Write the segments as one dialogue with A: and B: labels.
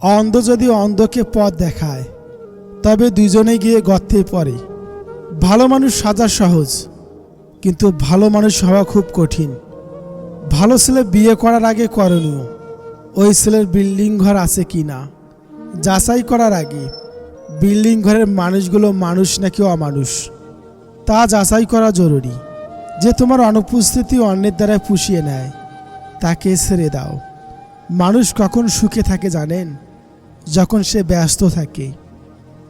A: অন্ধ যদি অন্ধকে পথ দেখায়, তবে দুজনে গিয়ে গর্তে পড়ে। ভালো মানুষ সাজা সহজ, কিন্তু ভালো মানুষ হওয়া খুব কঠিন। ভালো ছেলে বিয়ে করার আগে করণীয়, ওই ছেলের বিল্ডিং ঘর আছে কি না? যাচাই করার আগে, বিল্ডিং ঘরের মানুষগুলো মানুষ নাকি অমানুষ? তা যাচাই করা জরুরি, যে তোমার অনুপস্থিতি অন্যের দ্বারা পুষিয়ে নেয়, তাকে ছেড়ে দাও। মানুষ কখন সুখে থাকে জানেন? যখন সে ব্যস্ত থাকে,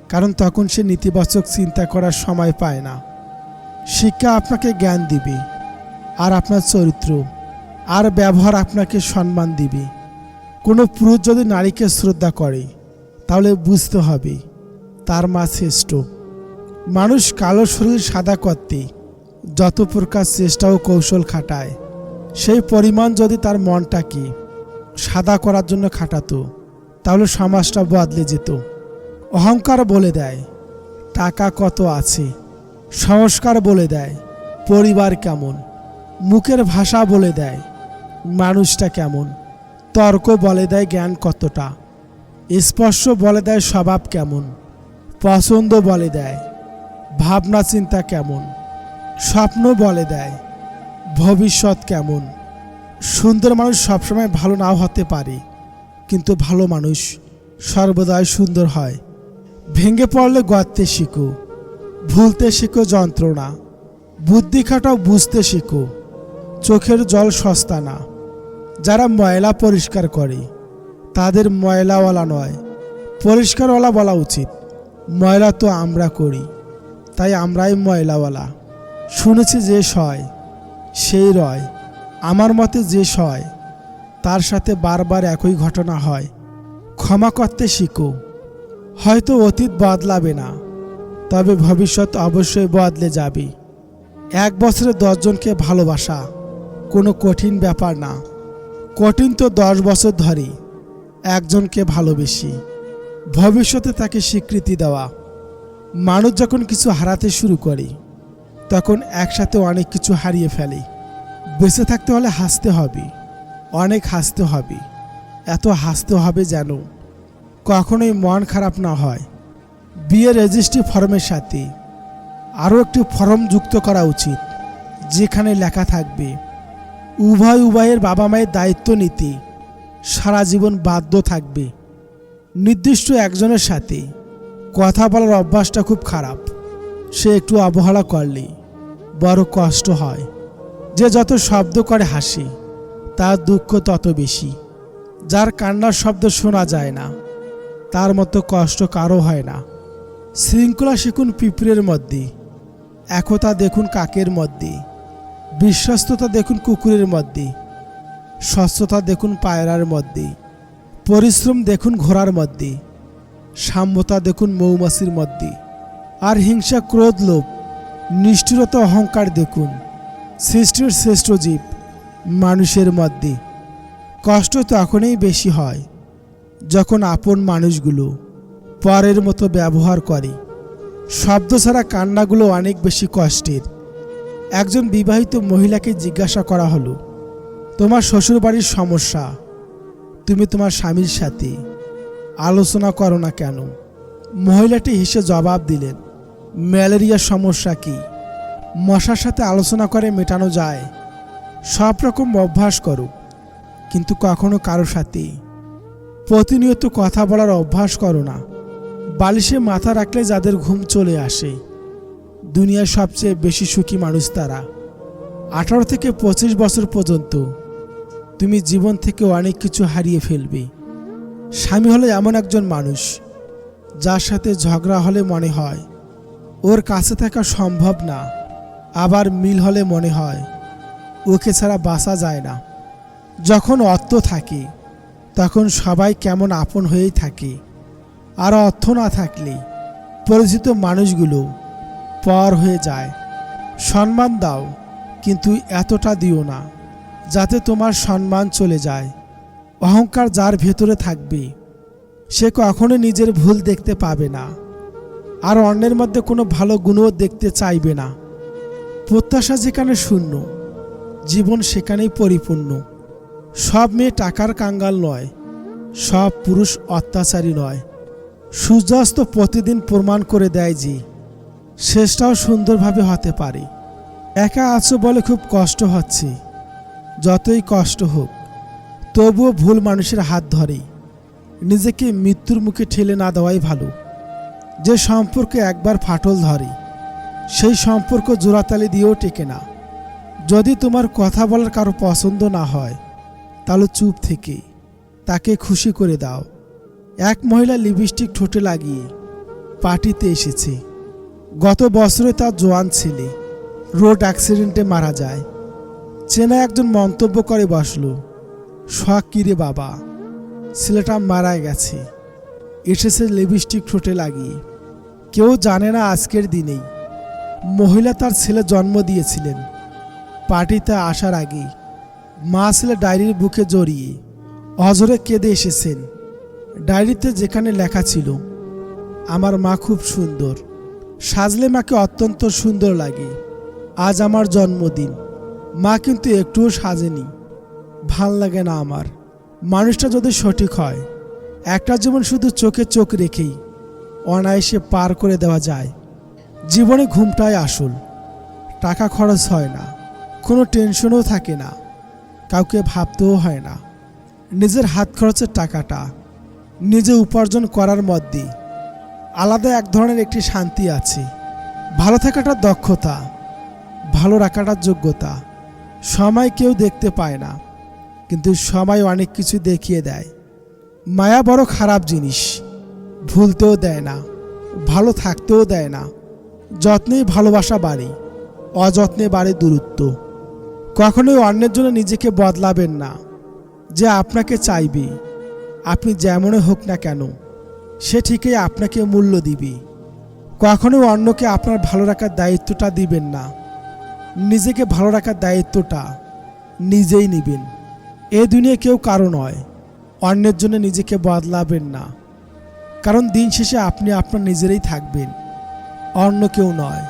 A: কারণ তখন সে নেতিবাচক চিন্তা করার সময় পায় না। শিক্ষা আপনাকে জ্ঞান দিবে, আর আপনার চরিত্র, আর ব্যবহার আপনাকে সম্মান দিবে। কোনো পুরুষ যদি নারীকে শ্রদ্ধা করে, তাহলে বুঝতে হবে, তার মা শ্রেষ্ঠ। মানুষ কালো শরীর সাদা করতে, যত প্রকার চেষ্টা ও কৌশল খাটায়, সেই পরিমাণ যদি তার মনটাকে সাদা করার জন্য খাটাতো তাহলে সমাজটা বদলে যেত। অহংকার বলে দেয়, টাকা কত আছে? সংস্কার বলে দেয়, পরিবার কেমন? মুখের ভাষা বলে দেয়, মানুষটা কেমন? তর্ক বলে দেয়, জ্ঞান কতটা? স্পর্শ বলে দেয়, স্বভাব কেমন? পছন্দ বলে দেয়, ভাবনা চিন্তা কেমন? স্বপ্ন বলে দেয়, ভবিষ্যৎ কেমন? সুন্দর মানুষ সবসময় ভালো নাও হতে পারে। কিন্তু ভালো মানুষ সর্বদাই সুন্দর হয়। ভেঙে পড়লে গর্তে শিখো, ভুলতে শিখো যন্ত্রণা, বুদ্ধি খাটাও বুঝতে শিখো, চোখের জল সস্তা না। যারা ময়লা পরিষ্কার করে, তাদের ময়লাওয়ালা নয়, পরিষ্কারওয়ালা বলা উচিত, ময়লা তো আমরা করি, তাই আমরাই ময়লাওয়ালা। শুনেছি যে সয়, সেই রয়, আমার মতে যে সয় তার সাথে বারবার একই ঘটনা হয়। ক্ষমা করতে শিখো। হয়তো অতীত বদলাবে না, তবে ভবিষ্যৎ অবশ্যই বদলে যাবে। এক বছরে দশজনকে ভালোবাসা কোনো কঠিন ব্যাপার না। কঠিন তো দশ বছর ধরে একজনকে ভালোবেসি। ভবিষ্যতে তাকে স্বীকৃতি দেওয়া। মানুষ যখন কিছু হারাতে শুরু করে, তখন একসাথে অনেক কিছু হারিয়ে ফেলে। বেঁচে থাকতে হলে হাসতে হবে। অনেক হাসতে হবে। এত হাসতে হবে যেন কখনোই মন খারাপ না হয়। বিয়ের রেজিস্ট্রি ফর্মের সাথে আরও একটি ফর্ম যুক্ত করা উচিত, যেখানে লেখা থাকবে, উভয় উভয়ের বাবা মায়ের দায়িত্ব নিতে সারা জীবন বাধ্য থাকবে। নির্দিষ্ট একজনের সাথে কথা বলার অভ্যাসটা খুব খারাপ, সে একটু অবহেলা করলে বড় কষ্ট হয়। যে যত শব্দ করে হাসি তার দুঃখ তত বেশি। যার কান্নার শব্দ শোনা যায় না, তার মতো কষ্ট কারও হয় না। শৃঙ্খলা শিখুন পিঁপড়ের মধ্যে, একতা দেখুন কাকের মধ্যে, বিশ্বস্ততা দেখুন কুকুরের মধ্যে, স্বচ্ছতা দেখুন পায়রার মধ্যে, পরিশ্রম দেখুন ঘোড়ার মধ্যে, সাম্যতা দেখুন মৌমাছির মধ্যে, আর হিংসা, ক্রোধ, লোভ, নিষ্ঠুরতা, অহংকার দেখুন সৃষ্টির শ্রেষ্ঠ জীব। মানুষের মধ্যে। কষ্ট তখনই বেশি হয়, যখন আপন মানুষগুলো পরের মতো ব্যবহার করে। শব্দ ছাড়া কান্নাগুলো অনেক বেশি কষ্টের। একজন বিবাহিত মহিলাকে জিজ্ঞাসা করা হলো, তোমার শ্বশুরবাড়ির সমস্যা? তুমি তোমার স্বামীর সাথে আলোচনা করো না কেন? মহিলাটি হেসে জবাব দিলেন, ম্যালেরিয়ার সমস্যা কি? মশার সাথে আলোচনা করে মেটানো যায়। সব রকম অভ্যাস করো, কিন্তু কখনো কারও সাথে। প্রতিনিয়ত কথা বলার অভ্যাস করো না। বালিশে মাথা রাখলে যাদের ঘুম চলে আসে। দুনিয়ার সবচেয়ে বেশি সুখী মানুষ তারা। আঠারো থেকে পঁচিশ বছর পর্যন্ত তুমি জীবন থেকে অনেক কিছু হারিয়ে ফেলবে। স্বামী হলো এমন একজন মানুষ, যার সাথে ঝগড়া হলে মনে হয়, ওর কাছে থাকা সম্ভব না। আবার মিল হলে মনে হয় ওকে ছাড়া বাঁচা যায় না। যখন অর্থ থাকে, তখন সবাই কেমন আপন হয়েই থাকে। আর অর্থ না থাকলে পরিচিত মানুষগুলো পর হয়ে যায়। সম্মান দাও, কিন্তু এতটা দিও না, যাতে তোমার সম্মান চলে যায়। অহংকার যার ভেতরে থাকবে, সে কখনো নিজের ভুল দেখতে পাবে না। আর অন্যের মধ্যে কোনো ভালো গুণও দেখতে চাইবে না। প্রত্যাশা যেখানে শূন্য জীবন সেখানেই পরিপূর্ণ। সব মেয়ে টাকার কাঙ্গাল নয়, সব পুরুষ অত্যাচারী নয়। সূর্যাস্ত প্রতিদিন প্রমাণ করে দেয় যে, শেষটাও সুন্দরভাবে হতে পারে। একা আছো বলে খুব কষ্ট হচ্ছে। যতই কষ্ট হোক, তবুও ভুল মানুষের হাত ধরে। নিজেকে মৃত্যুর মুখে ঠেলে না দেওয়াই ভালো। যে সম্পর্কে একবার ফাটল ধরে, সেই সম্পর্ক জোড়াতালি দিয়েও টেকে না। যদি তোমার কথা বলার কারও পছন্দ না হয়, তাহলে চুপ থেকে। তাকে খুশি করে দাও। এক মহিলা লিপস্টিক ঠোঁটে লাগিয়ে পার্টিতে এসেছে। গত বছরে তার জোয়ান ছেলে রোড অ্যাক্সিডেন্টে মারা যায়। চেনা একজন মন্তব্য করে বসল, শখ কিরে বাবা? ছেলেটা মারা গেছে। এসেছে লিপস্টিক ঠোঁটে লাগিয়ে। কেউ জানে না আজকের দিনেই মহিলা তার ছেলে জন্ম দিয়েছিলেন। পার্টিতে আসার আগে মা ছেলে ডায়েরির বুকে জড়িয়ে অজরে কেঁদে এসেছেন। ডায়েরিতে যেখানে লেখা ছিল, আমার মা খুব সুন্দর, সাজলে মাকে অত্যন্ত সুন্দর লাগে, আজ আমার জন্মদিন, মা কিন্তু একটুও সাজেনি, ভালো লাগে না আমার। মানুষটা যদি সঠিক হয়, একটা জীবন শুধু চোখে চোখ রেখেই অনায়াসে পার করে দেওয়া যায়। জীবনে ঘুমটাই আসল, টাকা খরচ হয় না। কোনো টেনশনও থাকে না, কাউকে ভাবতেও হয় না। নিজের হাত খরচের টাকাটা, নিজে উপার্জন করার মধ্যে আলাদা এক ধরনের একটি শান্তি আছে। ভালো থাকাটা দক্ষতা, ভালো রাখাটার যোগ্যতা। সময় কেউ দেখতে পায় না, কিন্তু সময় অনেক কিছু দেখিয়ে দেয়। মায়া বড় খারাপ জিনিস, ভুলতেও দেয় না, ভালো থাকতেও দেয় না। যত্নেই ভালোবাসা বাড়ে, অযত্নে বাড়ে দূরত্ব। কখনোই অন্যের জন্য নিজেকে বদলাবেন না। যে আপনাকে চাইবে, আপনি যেমনই হোক না কেন, সে ঠিকই আপনাকে মূল্য দিবে। কখনোই অন্যকে আপনার ভালো রাখার দায়িত্বটা দিবেন না। নিজেকে ভালো রাখার দায়িত্বটা নিজেই নেবেন। এ দুনিয়া কেউ কারও নয়, অন্যের জন্য নিজেকে বদলাবেন না। কারণ দিন শেষে আপনি আপনার নিজেরই থাকবেন, অন্য কেউ নয়।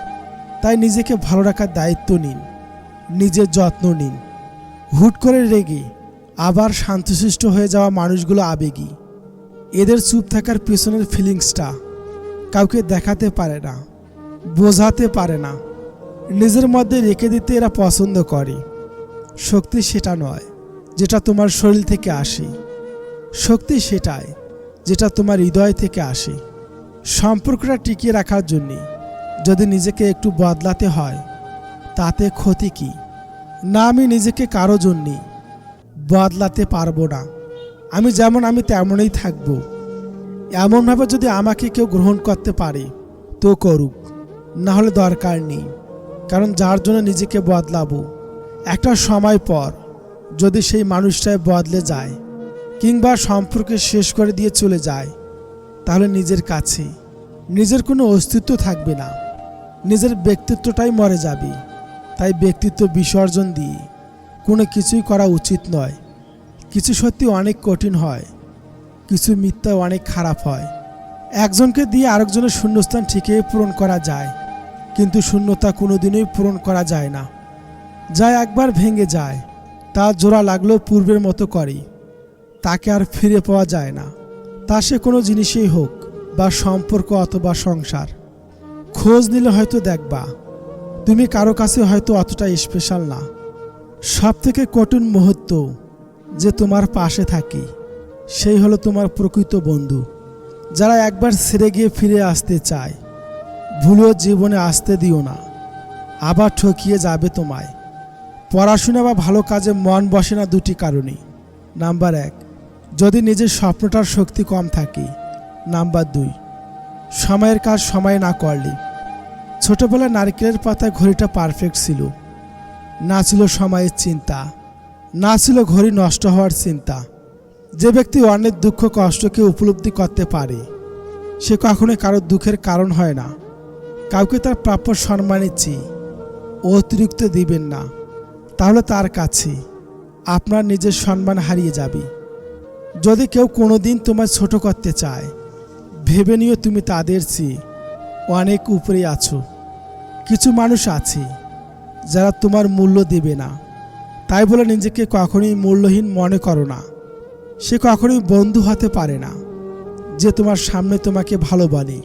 A: তাই নিজেকে ভালো রাখার দায়িত্ব নিন। নিজের যত্ন নিন। হুট করে রেগে আবার শান্তশিষ্ট হয়ে যাওয়া মানুষগুলো আবেগী। এদের চুপ থাকার পেছনের ফিলিংসটা কাউকে দেখাতে পারে না, বোঝাতে পারে না। নিজের মধ্যে রেখে দিতে এরা পছন্দ করে। শক্তি সেটা নয় যেটা তোমার শরীর থেকে আসে। শক্তি সেটাই যেটা তোমার হৃদয় থেকে আসে। সম্পর্কটা টিকিয়ে রাখার জন্যে যদি নিজেকে একটু বদলাতে হয় তাতে ক্ষতি কি? না, আমি নিজেকে কারও জন্যে বদলাতে পারব না। আমি যেমন আমি তেমনই থাকব। এমনভাবে যদি আমাকে কেউ গ্রহণ করতে পারে, তো করুক। না হলে দরকার নেই, কারণ যার জন্য নিজেকে বদলাবো। একটা সময় পর যদি সেই মানুষটাই বদলে যায়, কিংবা সম্পর্কে শেষ করে দিয়ে চলে যায়, তাহলে নিজের কাছে নিজের কোনো অস্তিত্ব থাকবে না। নিজের ব্যক্তিত্বটাই মরে যাবে। তাই ব্যক্তিত্ব বিসর্জন দিয়ে কোনো কিছুই করা উচিত নয়। কিছু সত্যি অনেক কঠিন হয়, কিছু মিথ্যা অনেক খারাপ হয়। একজনকে দিয়ে আরেকজনের শূন্যস্থান ঠিকই পূরণ করা যায়, কিন্তু শূন্যতা কোনোদিনই পূরণ করা যায় না। যা একবার ভেঙে যায়, তা জোড়া লাগলেও পূর্বের মতো করে। তাকে আর ফিরে পাওয়া যায় না। তা সে কোনো জিনিসই হোক বা সম্পর্ক অথবা সংসার। খোঁজ নিলে হয়তো দেখবা তুমি কারও কাছে হয়তো অতটা স্পেশাল না। সব থেকে কঠিন মুহূর্ত যে তোমার পাশে থাকে, সেই হলো তোমার প্রকৃত বন্ধু, যারা একবার ছেড়ে গিয়ে ফিরে আসতে চায়। ভুলেও জীবনে আসতে দিও না, আবার ঠকিয়ে যাবে তোমায়। পড়াশোনা বা ভালো কাজে মন বসে না দুটি কারণে। নাম্বার এক, যদি নিজের স্বপ্নটার শক্তি কম থাকে। নাম্বার দুই, সময়ের কাজ সময় না করলে ছোটবেলায় নারকেলের পাতায় ঘড়িটা পারফেক্ট ছিল। না ছিল সময়ের চিন্তা, না ছিল ঘড়ি নষ্ট হওয়ার চিন্তা। যে ব্যক্তি অনেক দুঃখ, কষ্টকে উপলব্ধি করতে পারে, সে কখনোই কারোর দুঃখের কারণ হয় না। কাউকে তার প্রাপ্য সম্মানের চেয়ে অতিরিক্ত দিবেন না। তাহলে তার কাছে আপনার নিজের সম্মান হারিয়ে যাবে। যদি কেউ কোনো দিন তোমায় ছোট করতে চায়, ভেবে নিও তুমি তাদের চেয়ে অনেক উপরে আছো। কিছু মানুষ আছে যারা তোমার মূল্য দেবে না। তাই বলে নিজেকে কখনোই মূল্যহীন মনে করো না। সে কখনোই বন্ধু হতে পারে না, যে তোমার সামনে তোমাকে ভালো বলে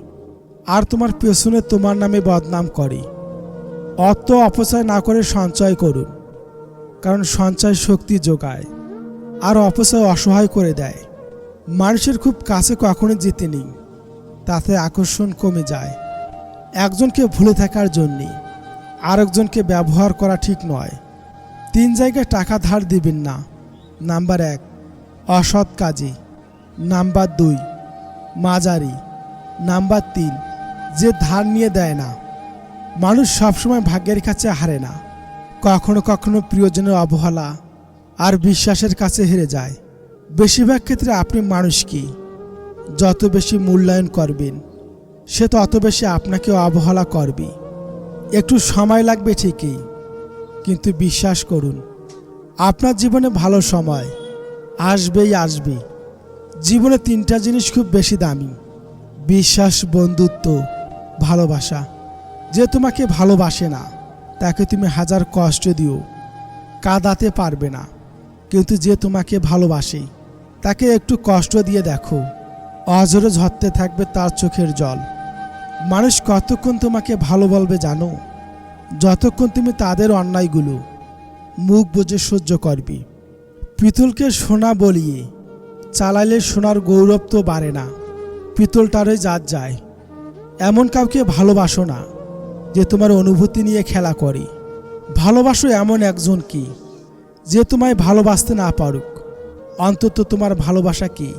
A: আর তোমার পেছনে তোমার নামে বদনাম করে। অত অপচয় না করে সঞ্চয় করুন, কারণ সঞ্চয় শক্তি যোগায় আর অপচয় অসহায় করে দেয়। মানুষের খুব কাছে কখনো যেতে নেই, তাতে আকর্ষণ কমে যায়। একজনকে ভুলে থাকার জন্যে, আরেকজনকে ব্যবহার করা ঠিক নয়। তিন জায়গায় টাকা ধার দিবেন না। নাম্বার এক, অসৎ কাজে। নাম্বার দুই মাজারি নাম্বার তিন, যে ধার নিয়ে দেয় না। মানুষ সবসময় ভাগ্যের কাছে হারে না। কখনো কখনো প্রিয়জনের অবহেলা আর বিশ্বাসের কাছে হেরে যায়। বেশিরভাগ ক্ষেত্রে আপনি মানুষ কি? যত বেশি মূল্যায়ন করবেন সে তো অত বেশি আপনাকেও অবহেলা করবে। একটু সময় লাগবে ঠিকই, কিন্তু বিশ্বাস করুন, আপনার জীবনে ভালো সময় আসবেই আসবে। জীবনে তিনটা জিনিস খুব বেশি দামি, বিশ্বাস, বন্ধুত্ব, ভালোবাসা। যে তোমাকে ভালোবাসে না, তাকে তুমি হাজার কষ্ট দিও, কাঁদাতে পারবে না। কিন্তু যে তোমাকে ভালোবাসে, তাকে একটু কষ্ট দিয়ে দেখো, অজরে ঝরতে থাকবে তার চোখের জল। মানুষ কতক্ষণ তোমাকে ভালো বলবে জানো? যতক্ষণ তুমি তাদের অন্যায়গুলো মুখ বুঝে সহ্য করবে। পিতলকে সোনা বলিয়ে চালাইলে সোনার গৌরব তো বাড়ে না। পিতলটারে জাত যায়। এমন কাউকে ভালোবাসো না যে তোমার অনুভূতি নিয়ে খেলা করে। ভালোবাসো এমন একজন কি যে তোমায় ভালোবাসতে না পারুক? অন্তত তোমার ভালোবাসা কি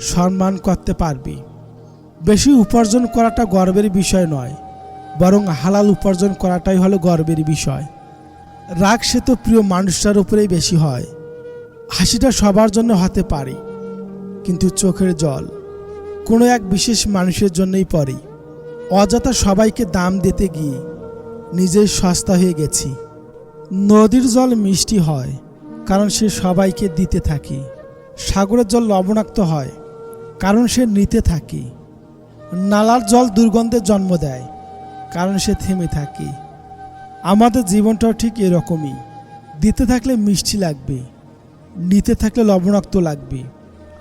A: সম্মান করতে পারবি? বেশি উপার্জন করাটা গর্বের বিষয় নয়, বরং হালাল উপার্জন করাটাই হলো গর্বের বিষয়। রাগ সে তো প্রিয় মানুষটার উপরেই বেশি হয়। হাসিটা সবার জন্য হতে পারে, কিন্তু চোখের জল কোনো এক বিশেষ মানুষের জন্যই পড়ে। অযথা সবাইকে দাম দিতে গিয়ে নিজেই সস্তা হয়ে গেছি। নদীর জল মিষ্টি হয়, কারণ সে সবাইকে দিতে থাকে। সাগরের জল লবণাক্ত হয়, কারণ সে নিতে থাকে। নালার জল দুর্গন্ধের জন্ম দেয়, কারণ সে থেমে থাকে। আমাদের জীবনটাও ঠিক এরকমই। দিতে থাকলে মিষ্টি লাগবে, নিতে থাকলে লবণাক্ত লাগবে,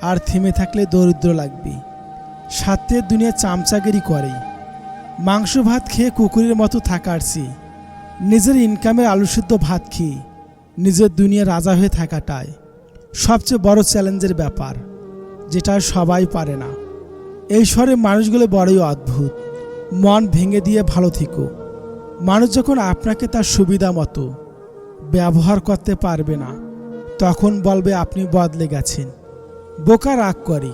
A: আর থেমে থাকলে দরিদ্র লাগবে। সাত্যের দুনিয়া চামচাগিরি করে। মাংস ভাত খেয়ে কুকুরের মতো থাকারছি নিজের ইনকামের আলুসিদ্ধ ভাত খেয়ে নিজের দুনিয়া রাজা হয়ে থাকাটায় সবচেয়ে বড় চ্যালেঞ্জের ব্যাপার, যেটা সবাই পারে না। এই শহরে মানুষগুলো বড়ই অদ্ভুত। মন ভেঙে দিয়ে ভালো থেকো। মানুষ যখন আপনাকে তার সুবিধা মতো ব্যবহার করতে পারবে না, তখন বলবে আপনি বদলে গেছেন। বোকা রাগ করে,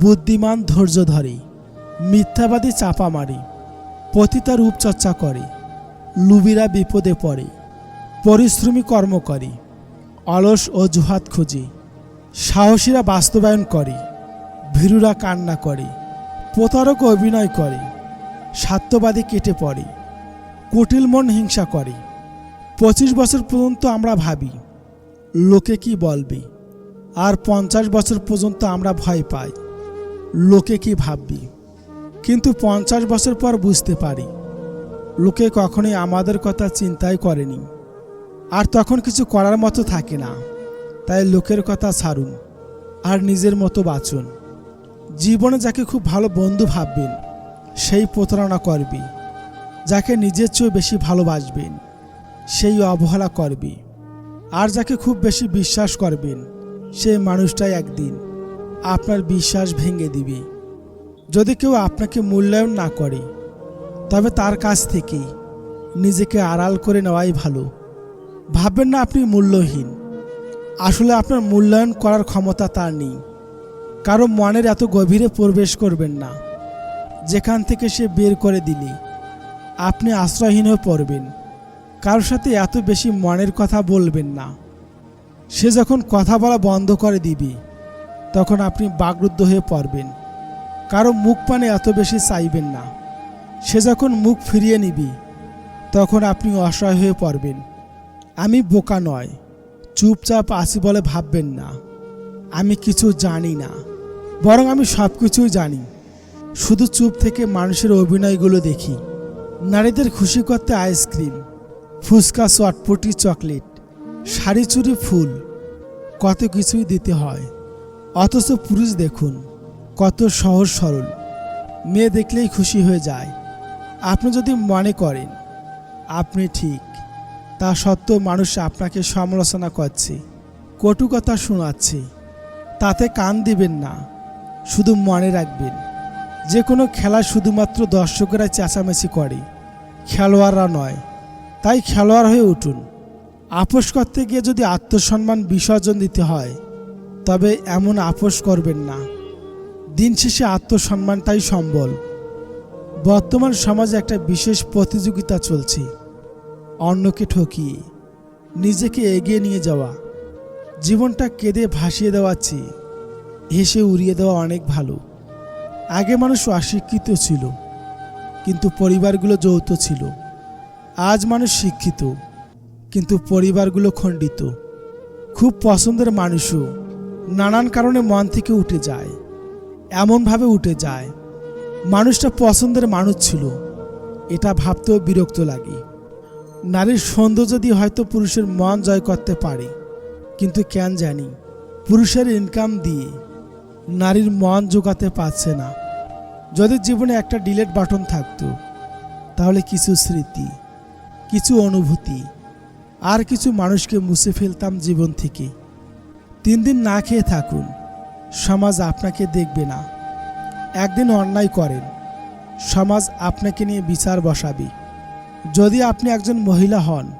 A: বুদ্ধিমান ধৈর্য ধরে, মিথ্যাবাদী চাপা মারে পতিতার রূপচর্চা করে, লুবিরা বিপদে পড়ে, পরিশ্রমী কর্ম করে, অলস অজুহাত খোঁজে, সাহসীরা বাস্তবায়ন করে, ভীরুরা কান্না করে। প্রতারক অভিনয় করে, স্বার্থবাদী কেটে পড়ে, কুটিল মন হিংসা করে। পঁচিশ বছর পর্যন্ত আমরা ভাবি, লোকে কি বলবে? আর পঞ্চাশ বছর পর্যন্ত আমরা ভয় পাই, লোকে কি ভাববি? কিন্তু পঞ্চাশ বছর পর বুঝতে পারি, লোকে কখনোই আমাদের কথা চিন্তাই করেনি। আর তখন কিছু করার মতো থাকে না, তাই লোকের কথা ছাড়ুন, আর নিজের মতো বাঁচুন। জীবনে যাকে খুব ভালো বন্ধু ভাববেন, সেই প্রতারণা করবি। যাকে নিজের চেয়েও বেশি ভালোবাসবেন, সেই অবহেলা করবি। আর যাকে খুব বেশি বিশ্বাস করবেন, সেই মানুষটাই একদিন আপনার বিশ্বাস ভেঙে দিবে। যদি কেউ আপনাকে মূল্যায়ন না করে, তবে তার কাছ থেকে নিজেকে আড়াল করে নেওয়াই ভালো। ভাববেন না আপনি মূল্যহীন। আসলে আপনার মূল্যায়ন করার ক্ষমতা তার নেই। কারও মনের এত গভীরে প্রবেশ করবেন না। যেখান থেকে সে বের করে দিলে, আপনি আশ্রয়হীন হয়ে পড়বেন। কারোর সাথে এত বেশি মনের কথা বলবেন না। সে যখন কথা বলা বন্ধ করে দিবে, তখন আপনি বাগরুদ্ধ হয়ে পড়বেন। কারও মুখ পানে এত বেশি চাইবেন না। সে যখন মুখ ফিরিয়ে নিবি, তখন আপনি অসহায় হয়ে পড়বেন। আমি বোকা নয়, চুপচাপ আসি বলে ভাববেন না। আমি কিছু জানি না, বরং আমি সব কিছুই জানি। শুধু চুপ থেকে মানুষের অভিনয়গুলো দেখি। নারীদের খুশি করতে ice cream, fuchka, chotpoti, chocolate, sari চুরি ফুল, কত কিছুই দিতে হয়। অথচ পুরুষ দেখুন, কত সহজ সরল। মেয়ে দেখলেই খুশি হয়ে যায়। আপনি যদি মনে করেন, আপনি ঠিক। তা সত্ত্বেও মানুষ আপনাকে সমালোচনা করছে, কটু কথা শোনাচ্ছে। তাতে কান দিবেন না, শুধু মনে রাখবেন। যে কোনো খেলা শুধুমাত্র দর্শকেরা চেঁচামেচি করে, খেলোয়াড়রা নয়, তাই খেলোয়াড় হয়ে উঠুন। আপোষ করতে গিয়ে যদি আত্মসম্মান বিসর্জন দিতে হয়, তবে এমন আপোষ করবেন না। দিন শেষে আত্মসম্মানটাই সম্বল। বর্তমান সমাজে একটা বিশেষ প্রতিযোগিতা চলছে, অন্যকে ঠকিয়ে, নিজেকে এগিয়ে নিয়ে যাওয়া। জীবনটা কেঁদে ভাসিয়ে দেওয়ার চেয়ে হেসে উড়িয়ে দেওয়া অনেক ভালো। আগে মানুষ অশিক্ষিত ছিল, কিন্তু পরিবারগুলো যৌথ ছিল। আজ মানুষ শিক্ষিত, কিন্তু পরিবারগুলো খণ্ডিত। খুব পছন্দের মানুষও নানান কারণে মন থেকে উঠে যায়, এমনভাবে উঠে যায়, মানুষটা পছন্দের মানুষ ছিল, এটা ভাবতেও বিরক্ত লাগে। নারীর সৌন্দর্য দিয়ে হয়তো পুরুষের মন জয় করতে পারে। কিন্তু কেন জানি? পুরুষের ইনকাম দিয়ে নারীর মন জোগাতে পারছে না। যদি জীবনে একটা ডিলেট বাটন থাকতো, তাহলে কিছু স্মৃতি, কিছু অনুভূতি, আর কিছু মানুষকে মুছে ফেলতাম জীবন থেকে। তিন দিন না খেয়ে থাকুন, সমাজ আপনাকে দেখবে না। একদিন অন্যায় করেন, সমাজ আপনাকে নিয়ে বিচার বসাবে। যদি আপনি একজন মহিলা হন,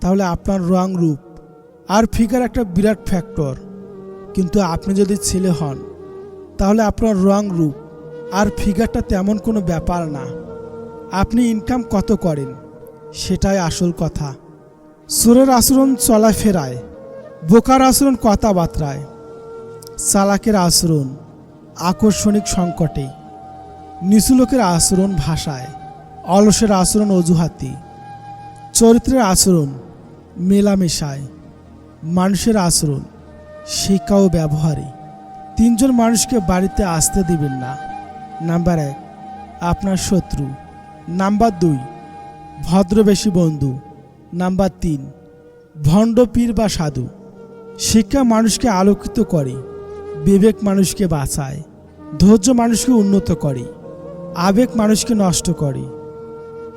A: তাহলে আপনার রং রূপ আর ফিগার একটা বিরাট ফ্যাক্টর কিন্তু আপনি যদি ছেলে হন, তাহলে আপনার রং রূপ। আর ফিগারটা তেমন কোনো ব্যাপার না। আপনি ইনকাম কত করেন? সেটাই আসল কথা। সুরের আচরণ চলাফেরায়, বোকার আচরণ কথাবার্তায়, চালাকের আচরণ, আকর্ষণিক সংকটে নিচুলোকের আচরণ ভাষায়, অলসের আচরণ অজুহাতি, চরিত্রের আচরণ মেলামেশায় মানুষের আচরণ, শিক্ষা ও ব্যবহারে তিনজন মানুষকে বাড়িতে আসতে দিবেন না। নাম্বার এক, আপনার শত্রু। নাম্বার দুই, ভদ্রবেশী বন্ধু। নাম্বার তিন, ভণ্ড পীর বা সাধু। শিক্ষা মানুষকে আলোকিত করে, বিবেক মানুষকে বাঁচায়, ধৈর্য মানুষকে উন্নত করে, আবেগ মানুষকে নষ্ট করে,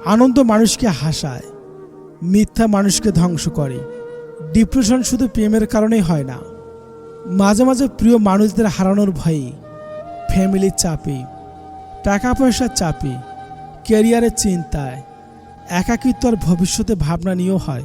A: আনন্দ মানুষকে হাসায়, মিথ্যা মানুষকে ধ্বংস করে। ডিপ্রেশন শুধু প্রেমের কারণেই হয় না। মাঝে মাঝে প্রিয় মানুষদের হারানোর ভয়ে ফ্যামিলির চাপে, টাকা পয়সার চাপে, ক্যারিয়ারের চিন্তায়, একাকিত্ব আর ভবিষ্যতে ভাবনা নিয়েও হয়।